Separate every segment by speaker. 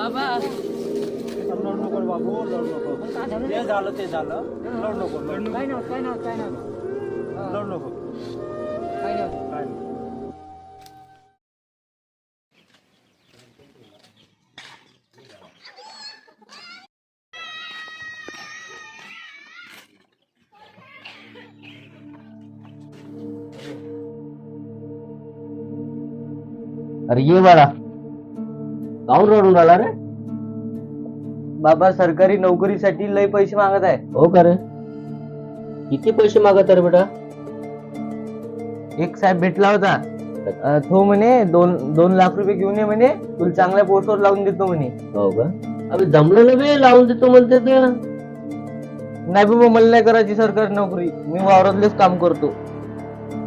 Speaker 1: बाबा।
Speaker 2: लढ नको बाबू लढ नको
Speaker 1: झालं
Speaker 2: ते झालं झालं लढ नको लढ नको।
Speaker 1: काय नव्हतं काय नव्हतं काय नव्हतं
Speaker 2: लढ नको।
Speaker 1: काय नव्हतं
Speaker 2: काय नाही.
Speaker 3: अरे ये बाळा काऊन रडून राहिला रे.
Speaker 4: बाबा सरकारी नोकरीसाठी लय पैसे मागत आहे.
Speaker 3: हो का रे? किती पैसे मागत रे बेटा?
Speaker 4: एक साहेब भेटला होता. अं, तो म्हणे दोन दोन लाख रुपये घेऊन ये म्हणे तुला चांगल्या पोस्टवर लावून देतो म्हणे.
Speaker 3: हो का? अबे जमलं ना बे लावून देतो म्हणते तर.
Speaker 4: नाही बाबा मला नाही करायची सरकारी नोकरी. मी वावरातलेच काम करतो.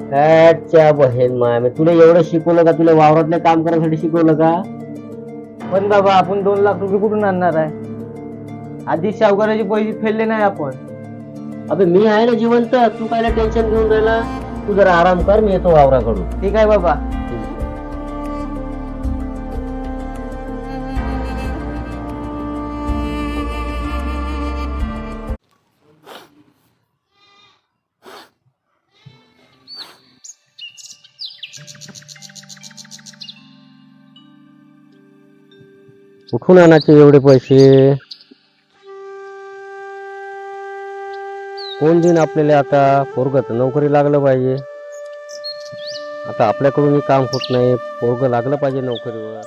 Speaker 3: त्याच्या बहेन माय तुला एवढं शिकवलं का? तुला वावरातलं काम करायसाठी शिकवलं का?
Speaker 4: पण बाबा आपण दोन लाख रुपये कुठून आणणार आहे? आधी सावकाराचे पैसे फेडले नाही आपण.
Speaker 3: अबे मी आहे ना जिवंत. तू काय टेन्शन घेऊन राहिला? तू जरा आराम कर मी येतो वावराकडून.
Speaker 4: ठीक आहे बाबा.
Speaker 3: कुठून आणायचे एवढे पैसे? कोण देईन आपल्याला आता? पोरग तर नोकरी लागलं पाहिजे. आता आपल्याकडून काम होत नाही. पोरग लागलं पाहिजे नोकरीवर.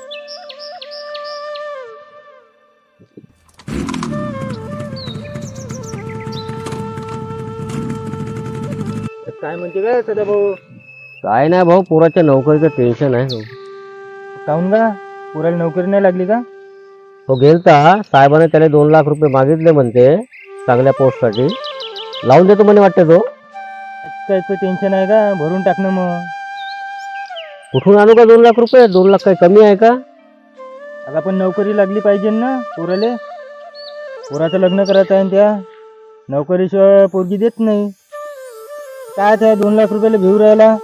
Speaker 2: काय म्हणते काय सध्या भाऊ?
Speaker 3: काय नाही भाऊ पोराच्या नोकरीचं टेन्शन आहे हो.
Speaker 2: काहून का पुराला नोकरी नाही लागली का?
Speaker 3: तो गेलता साहेबाने त्याला दोन लाख रुपये मागितले म्हणते चांगल्या पोस्टसाठी. लावून देतो म्हणे वाटते तो.
Speaker 2: त्याचं टेन्शन आहे का? भरून टाकणं मग.
Speaker 3: कुठून आणू का दोन लाख रुपये? दोन लाख काही कमी आहे का?
Speaker 2: आता पण नोकरी लागली पाहिजे ना पोराले. पोराचं लग्न करायचं आहे ना त्या नोकरीशिवाय पोरगी देत नाही. काय त्या दोन लाख रुपयाला घेऊ राहिला?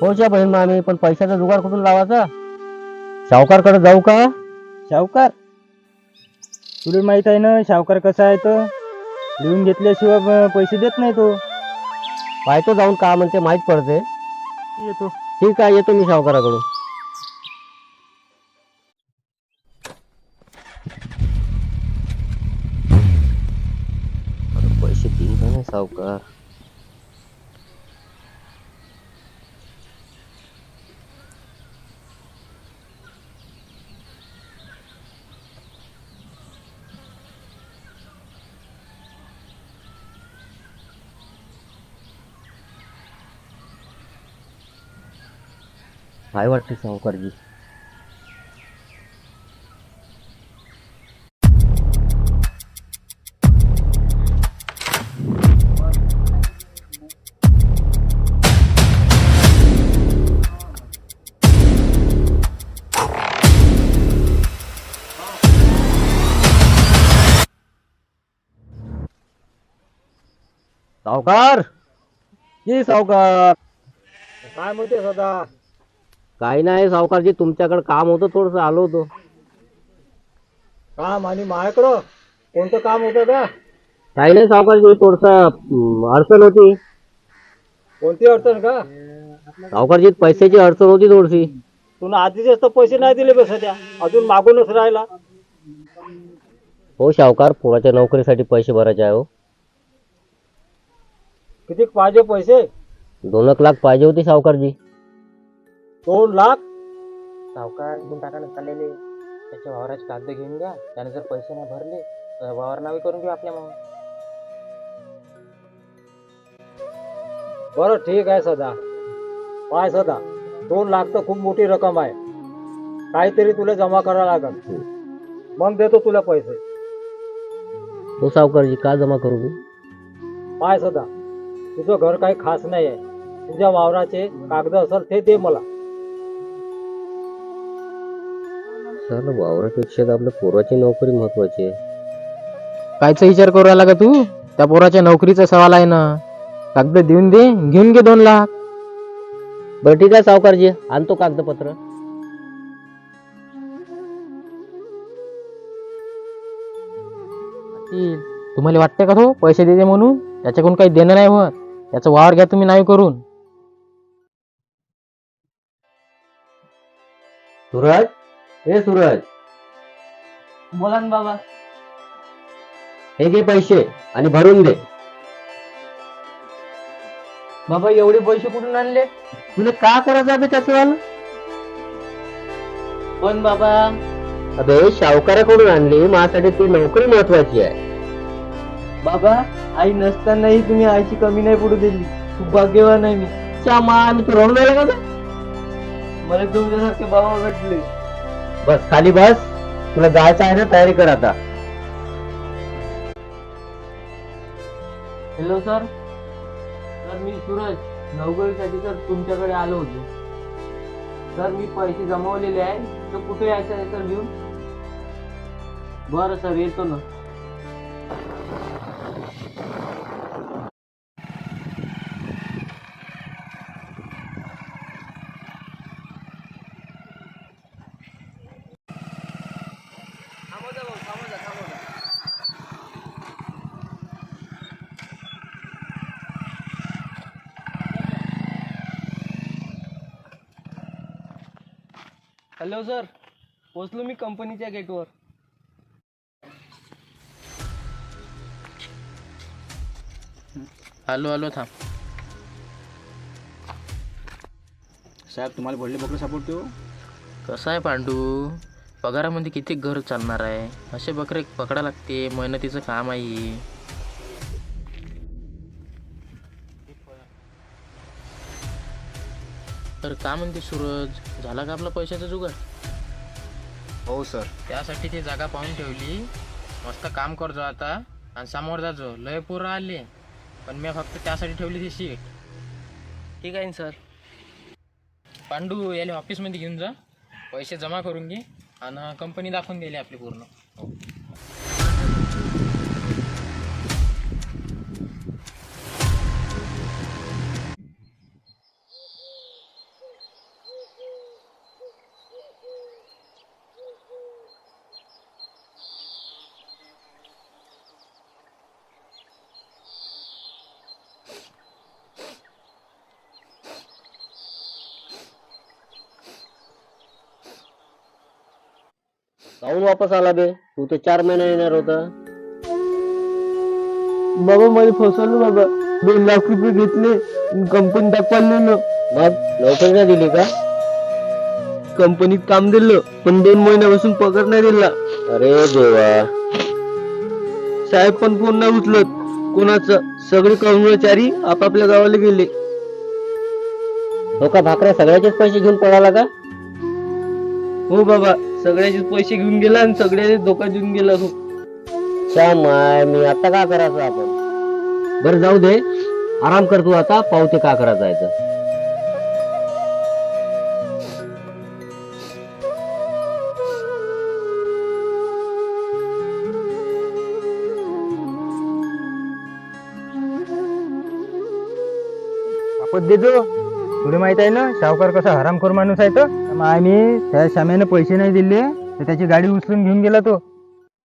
Speaker 3: होच्या बहीण मामी पण पैशाचा जुगाड कुठून लावायचा? सावकारकडे जाऊ का?
Speaker 2: सावकार तुला माहीत आहे ना सावकार कसा आहे तर लिहून घेतल्याशिवाय प- पैसे देत नाही तो.
Speaker 3: पाहतो जाऊन का म्हणते माहीत पडते.
Speaker 2: येतो.
Speaker 3: ठीक आहे येतो मी सावकाराकडून अरे पैसे देईन का नाही सावकार काय वाटते सावकारजी सावकार! की सावकार!
Speaker 2: काय म्हणते सदा
Speaker 3: काही नाही सावकारजी तुमच्याकडे काम होतं थोडस आलो होतो.
Speaker 2: काम आणि माझ्याकडं? कोणतं काम होतं का
Speaker 3: काही नाही सावकारजी थोडस अडचण होती.
Speaker 2: कोणती अडचण का?
Speaker 3: सावकारजी पैशाची अडचण होती थोडीशी.
Speaker 2: तुला आधीच तर पैसे नाही दिले बे सध्या. अजून मागूनच राहिला.
Speaker 3: हो सावकार पोराच्या नोकरीसाठी पैसे भरायचे आहे हो.
Speaker 2: किती पाहिजे पैसे?
Speaker 3: दोन एक लाख पाहिजे होते सावकारजी.
Speaker 2: दोन लाख?
Speaker 1: सावकार इथून टाकायला चाललेले. त्याच्या वावराचे कागद घेऊन घ्या त्याने जर पैसे नाही भरले तर वावर नावे करून घेऊ आपल्या मग
Speaker 2: बरं ठीक आहे सदा. पाय सदा. दोन लाख तर खूप मोठी रक्कम आहे. काहीतरी तुला जमा करावं लागल. मग देतो तुला पैसे.
Speaker 3: हो सावकारजी का जमा करू मी?
Speaker 2: पाय सदा. तुझं घर काही खास नाही आहे तुझ्या वावराचे कागद असेल ते दे मला.
Speaker 3: सर वावरापेक्षा तर आपल्या पोराची नोकरी महत्वाची आहे.
Speaker 4: कायचा विचार करू राहिला का तू? त्या पोराच्या नोकरीचा सवाल आहे ना. कागद देऊन दे घेऊन घे दोन लाख.
Speaker 3: बरं ठीक आहे सावकारजी. आणतो कागदपत्र.
Speaker 1: तुम्हाला वाटते का तो पैसे देते म्हणून? त्याच्याकडून काही देणं नाही होत. त्याचा वावर घ्या तुम्ही नाही करून.
Speaker 3: सूरज हे सूरज.
Speaker 4: बोला ना बाबा.
Speaker 3: हे घे पैसे आणि भरून दे.
Speaker 4: बाबा एवढे पैसे कुठून आणले?
Speaker 3: तुला का करायचं अबे त्याचं
Speaker 4: पण बाबा.
Speaker 3: अबे सावकाराकडून आणली? माझ्यासाठी ती नोकरी महत्वाची आहे.
Speaker 4: बाबा आई नसतानाही तुम्ही आईची कमी नाही पडू दिली. खूप भाग्यवान आहे मी.
Speaker 3: श्यामा मी तू रडून राहिला का बे?
Speaker 4: मला तुमच्यासारखे बाबा भेटले.
Speaker 3: बस खाली बस. तुला जायचं आहे ना तयारी कर आता.
Speaker 4: हॅलो सर सर मी सूरज. नोकरीसाठी सर तुमच्याकडे आलो होतो. सर मी पैसे जमवलेले आहे तर कुठे यायचं आहे सर घेऊन? बरं सर येतो ना. हॅलो सर पोचलो मी कंपनीच्या गेटवर.
Speaker 1: आलो आलो थांब.
Speaker 2: साहेब तुम्हाला भरले बकरे सापडतो
Speaker 1: कसं आहे पांडू? पगारामध्ये किती घर चालणार आहे? असे बकरे पकडा लागते मेहनतीचं काम आहे. तर का म्हणते सूरज? झाला का आपला पैशाचा जुगाड?
Speaker 2: हो सर.
Speaker 1: त्यासाठी ती जागा पाहून ठेवली. मस्त काम करतो आता. आणि समोर जातो लय पोरं आले. पण मी फक्त त्यासाठी ठेवली ती सीट ठीक आहे ना सर? पांडू याला ऑफिसमध्ये घेऊन जा. पैसे जमा करून घे. आणि कंपनी दाखवून दिली आपली पूर्ण.
Speaker 3: जाऊन वापस आला बे. तू तर चार महिने येणार होता.
Speaker 4: बाबा मला फसवलं बाबा. दोन लाख रुपये घेतले कंपनी नेलं
Speaker 3: मग नोकरी नाही दिली का?
Speaker 4: कंपनीत काम दिलं पण दोन महिन्यापासून पगार नाही दिला.
Speaker 3: अरे देवा.
Speaker 4: साहेब पण फोन नाही उचलत. कोणाचं? सगळे कर्मचारी आपापल्या गावाला गेले.
Speaker 3: हो का? भाकऱ्या सगळ्याचेच पैसे घेऊन पळाला का?
Speaker 4: हो बाबा. सगळ्याचे पैसे घेऊन गेला आणि सगळ्याचे धोका देऊन गेला तो.
Speaker 3: श्यामाय मी आता का करायचं आपण? बरं जाऊ दे. आराम कर तू आता पावते का करायचं आहे तर.
Speaker 2: वापस देतो. तुला माहीत आहे ना सावकार कसा हरामखोर माणूस आहे तो? मग आम्ही त्या श्याम्यानं पैसे नाही दिले तर त्याची गाडी उचलून घेऊन गेला तो.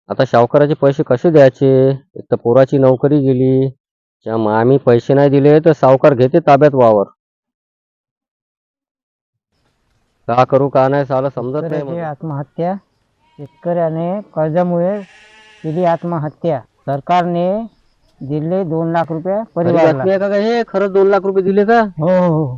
Speaker 3: आता सावकाराचे पैसे कसे द्यायचे? एक तर पोराची नोकरी गेली. आम्ही पैसे नाही दिले तर सावकार घेते ताब्यात वावर. का करू का नाही साला समजत नाही
Speaker 5: शेतकऱ्याची
Speaker 3: मला.
Speaker 5: आत्महत्या शेतकऱ्याने कर्जामुळे केली आत्महत्या. सरकारने दिले दोन लाख रुपये
Speaker 3: खरी
Speaker 5: परिवाराला.
Speaker 3: बातमी आहे का हे? खरंच दोन लाख रुपये दिले का?
Speaker 5: हो हो हो.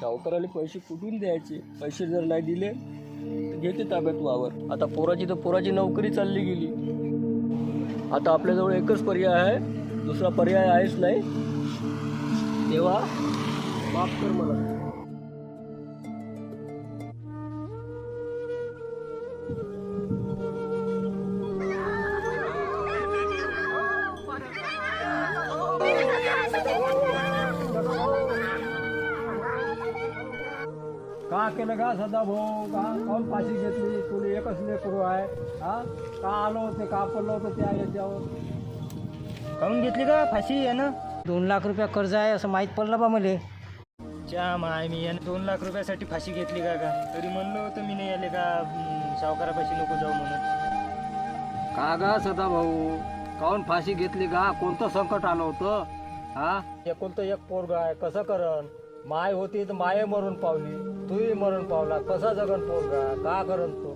Speaker 6: सावकाराला पैसे कुठून द्यायचे? पैसे जर नाही दिले तर घेते ताब्यात वावर. आता पोराची तर पोराची नोकरी चालली गेली. आता आपल्याजवळ एकच पर्याय आहे. दुसरा पर्याय आहेच नाही. तेव्हा माफ कर मला.
Speaker 7: केलं का सदा भाऊ का कोण फाशी घेतली तुला एकच लेकरू आहे हा? का आलो होते का पडलो होतं त्या याच्यावर
Speaker 2: काढून घेतली का? फाशी आहे ना?
Speaker 5: दोन लाख रुपया कर्ज आहे असं माहीत पडलं बा मले.
Speaker 2: च्या माय मी यानं दोन लाख रुपयासाठी फाशी घेतली का का? तरी म्हणलो होतं मी नाही आले का सावकारापाशी नको जाऊ म्हणून.
Speaker 7: का गा सदा भाऊ? काऊन फाशी घेतली का? कोणतं संकट आलं होतं? हा? एकुलतं एक पोरगा आहे कसं करण? माय होती तर माये मरून पावली तूही मरून पावला कसा जगन पोरगा का करण तो?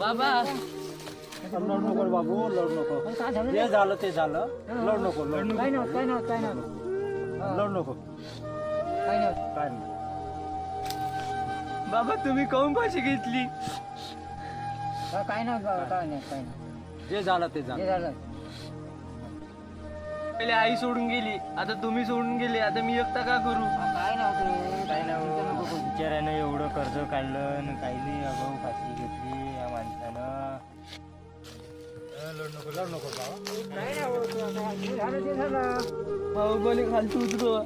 Speaker 4: बाबा.
Speaker 7: लढ नको रे बाबू लढ नको. जे झालं ते झालं. लढ नको लढ नको.
Speaker 5: काय नव्हतं काय नव्हतं काय नव्हतं
Speaker 7: लढ नको.
Speaker 5: काय नव्हतं
Speaker 7: काय नाही
Speaker 4: बाबा तुम्ही काऊन फाशी घेतली?
Speaker 5: काय नव्हतं बाबा काय नाही काय नाही
Speaker 7: जे झालं ते झालं.
Speaker 5: झालं.
Speaker 4: पहिले आई सोडून गेली आता तुम्ही सोडून गेले आता मी एकटा का करू?
Speaker 5: काय नव्हतं
Speaker 2: काय बिचाऱ्यानं एवढं कर्ज काढलं न काही नाही अगं फाशी घेतली या माणसानं.
Speaker 4: बाबा पहिले खालची उतरवा.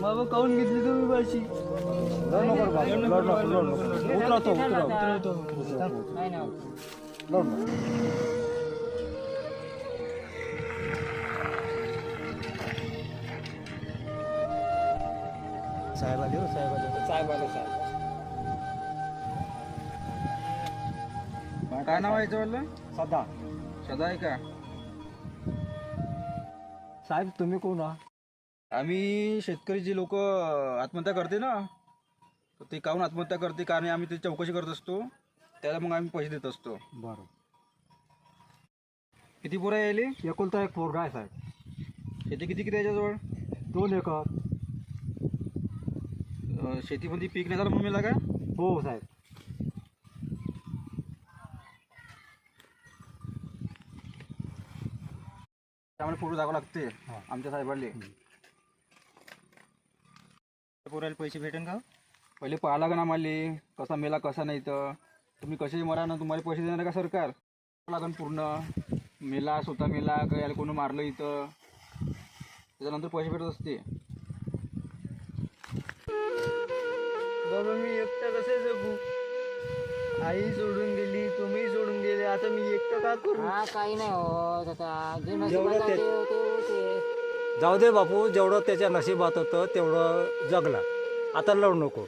Speaker 4: बाबा काऊन घेतली तुम्ही फाशी?
Speaker 7: लढ नको रे बाबू लढ नको लढ नको उतरवतो उतरवतो
Speaker 5: काय नव्हतं
Speaker 7: लढ नको
Speaker 2: साहेब आले हो साहेब आले
Speaker 7: साहेब. आले साहेब काय नाव आहे याच्यावरलं सदा. सदा आहे का?
Speaker 6: साहेब तुम्ही कोण आहात?
Speaker 8: आम्ही शेतकरी जे लोक आत्महत्या करते ना तर ते काहून आत्महत्या करते? कारण आम्ही त्याची चौकशी करत असतो. त्याला मग आम्ही पैसे देत असतो.
Speaker 7: बरं.
Speaker 8: किती पोरं यायले?
Speaker 7: एकुलता एक पोरगा आहे साहेब.
Speaker 8: शेती किती किती याच्याजवळ?
Speaker 7: दोन एकर.
Speaker 8: अं, शेतीमध्ये पीक नाही झालं म्हणून मेला का?
Speaker 7: हो साहेब.
Speaker 8: त्यामुळे फोटो दाखवा लागते आमच्या साहेबांले.
Speaker 2: पोराला पैसे भेटेन का?
Speaker 8: पहिले पाहा लागेल आम्हाला कसा मेला कसा नाही तर. तुम्ही कसे मरा ना तुम्हाला पैसे देणार का सरकार? लागन पूर्ण. मेला स्वतः मेला का याला कोणी मारलं इथं? त्याच्यानंतर पैसे भेटत असते.
Speaker 4: बाबा मी एकटा कसं जगू? आई सोडून गेली तुम्ही सोडून गेले आता मी एकटा का करू?
Speaker 5: हा काही नाही होत आता जे नशिबात आहे ते ते होते
Speaker 7: जाऊ दे बापू जेवढं त्याच्या नशिबात होतं तेवढं जगला आता लढ नको.